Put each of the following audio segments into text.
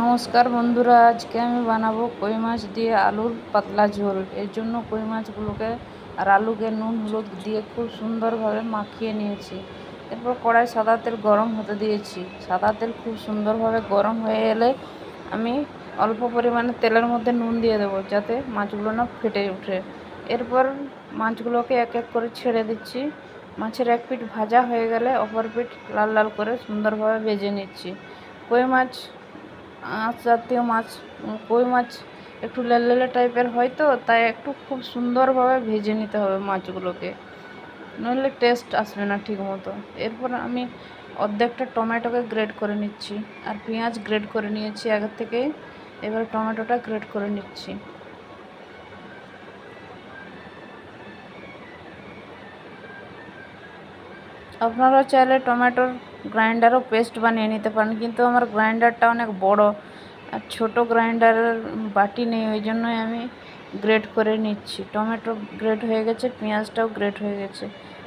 নমস্কার বন্ধুরা, আজকে আমি বানাবো কই মাছ দিয়ে আলুর পাতলা ঝোল। এর জন্য কই মাছগুলোকে আর আলুকে নুন, হলুদ দিয়ে খুব সুন্দরভাবে মাখিয়ে নিয়েছি। এরপর কড়াই সাদা তেল গরম হতে দিয়েছি। সাদা তেল খুব সুন্দরভাবে গরম হয়ে এলে আমি অল্প পরিমাণে তেলের মধ্যে নুন দিয়ে দেবো, যাতে মাছগুলো না ফেটে ওঠে এরপর মাছগুলোকে এক এক করে ছেড়ে দিচ্ছি। মাছের এক পিঠ ভাজা হয়ে গেলে অপর পিঠ লাল লাল করে সুন্দরভাবে ভেজে নিচ্ছি। কই মাছ আঁশ জাতীয় মাছ কই মাছ একটু লেলে টাইপের হয় তো, তাই একটু খুব সুন্দরভাবে ভেজে নিতে হবে মাছগুলোকে। নইলে টেস্ট আসবে না ঠিক মতো এরপর আমি অর্ধেকটা টমেটোকে গ্রেড করে নিচ্ছি, আর পেঁয়াজ গ্রেড করে নিয়েছি আগের থেকে এবার টমেটোটা গ্রেড করে নিচ্ছি। আপনারা চাইলে টমেটোর গ্রাইন্ডারও পেস্ট বানিয়ে নিতে পারেন, কিন্তু আমার গ্রাইন্ডারটা অনেক বড়। আর ছোটো গ্রাইন্ডারের বাটি নেই, ওই জন্যই আমি গ্রেট করে নিচ্ছি। টমেটো গ্রেট হয়ে গেছে, পেঁয়াজটাও গ্রেট হয়ে গেছে।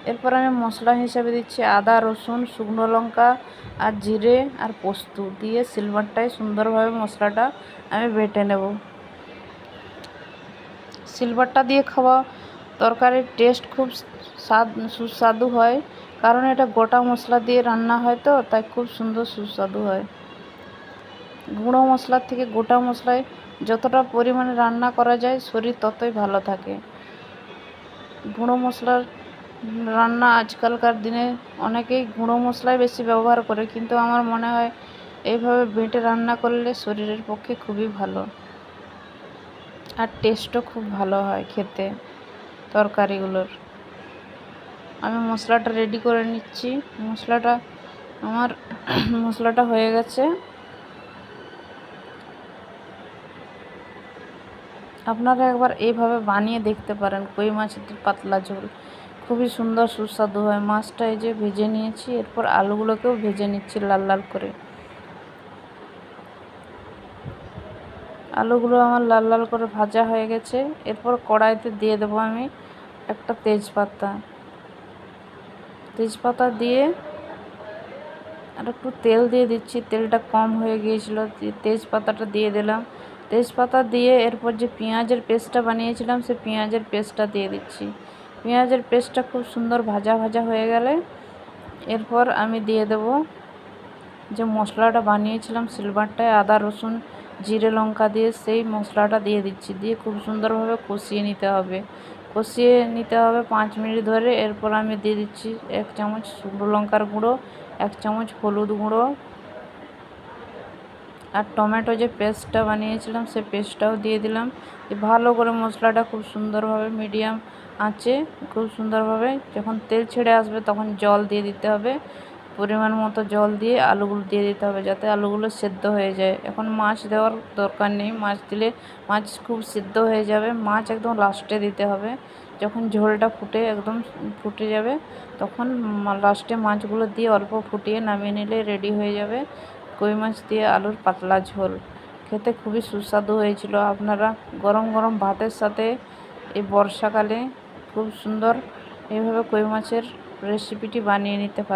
এরপর আমি মশলা হিসেবে দিচ্ছি আদা, রসুন, শুকনো লঙ্কা আর জিরে আর পোস্ত। দিয়ে সিলভারটায় সুন্দরভাবে মশলাটা আমি বেটে নেব। সিলভারটা দিয়ে খাওয়া তরকারির টেস্ট খুব স্বাদ, সুস্বাদু হয়। কারণ এটা গোটা মশলা দিয়ে রান্না হয় তো, তাই খুব সুন্দর, সুস্বাদু হয়। গুঁড়ো মশলার থেকে গোটা মশলায় যতটা পরিমাণে রান্না করা যায়, শরীর ততই ভালো থাকে। গুঁড়ো মশলার রান্না আজকালকার দিনে অনেকেই গুঁড়ো মশলাই বেশি ব্যবহার করে, কিন্তু আমার মনে হয় এইভাবে বেটে রান্না করলে শরীরের পক্ষে খুবই ভালো। আর টেস্টও খুব ভালো হয় খেতে। তরকারিগুলোর। আমি মশলাটা রেডি করে নিচ্ছি। মশলাটা আমার মশলাটা হয়ে গেছে। আপনারা একবার এইভাবে বানিয়ে দেখতে পারেন। কই মাছের পাতলা ঝোল। খুবই সুন্দর, সুস্বাদু হয়। মাছটা এই যে ভেজে নিয়েছি, এরপর আলুগুলোকেও ভেজে নিচ্ছি লাল লাল করে। আলুগুলো আমার লাল লাল করে ভাজা হয়ে গেছে। এরপর কড়াইতে দিয়ে দেবো আমি একটা তেজপাতা। তেজপাতা দিয়ে আর একটু তেল দিয়ে দিচ্ছি, তেলটা কম হয়ে গিয়েছিল তেজপাতাটা দিয়ে দিলাম। তেজপাতা দিয়ে এরপর যে পেঁয়াজের পেস্টটা বানিয়েছিলাম, সে পেঁয়াজের পেস্টটা দিয়ে দিচ্ছি। পেঁয়াজের পেস্টটা খুব সুন্দর ভাজা ভাজা হয়ে গেলে এরপর আমি দিয়ে দেব যে মশলাটা বানিয়েছিলাম সিলভারটায় আদা, রসুন, জিরে, লঙ্কা দিয়ে, সেই মশলাটা দিয়ে দিচ্ছি। দিয়ে খুব সুন্দরভাবে কষিয়ে নিতে হবে। কষিয়ে নিতে হবে পাঁচ মিনিট ধরে। এরপর আমি দিয়ে দিচ্ছি এক চামচ শুকনো লঙ্কার গুঁড়ো, এক চামচ হলুদ গুঁড়ো আর টমেটো যে পেস্টটা বানিয়েছিলাম সে পেস্টটাও দিয়ে দিলাম। ভালো করে মশলাটা খুব সুন্দরভাবে মিডিয়াম আঁচে, খুব সুন্দরভাবে যখন তেল ছেড়ে আসবে তখন জল দিয়ে দিতে হবে। পরিমাণ মতো জল দিয়ে আলুগুলো দিয়ে দিতে হবে যাতে আলুগুলো সেদ্ধ হয়ে যায়। এখন মাছ দেওয়ার দরকার নেই। মাছ দিলে মাছ খুব সেদ্ধ হয়ে যাবে। মাছ একদম লাস্টে দিতে হবে। যখন ঝোলটা ফুটে একদম ফুটে যাবে, তখন লাস্টে মাছগুলো দিয়ে অল্প ফুটিয়ে নামিয়ে নিলে রেডি হয়ে যাবে কই মাছ দিয়ে আলুর পাতলা ঝোল। খেতে খুবই সুস্বাদু হয়েছিল। আপনারা গরম গরম ভাতের সাথে এই বর্ষাকালে খুব সুন্দর এইভাবে কই মাছের রেসিপিটি বানিয়ে নিতে পারেন।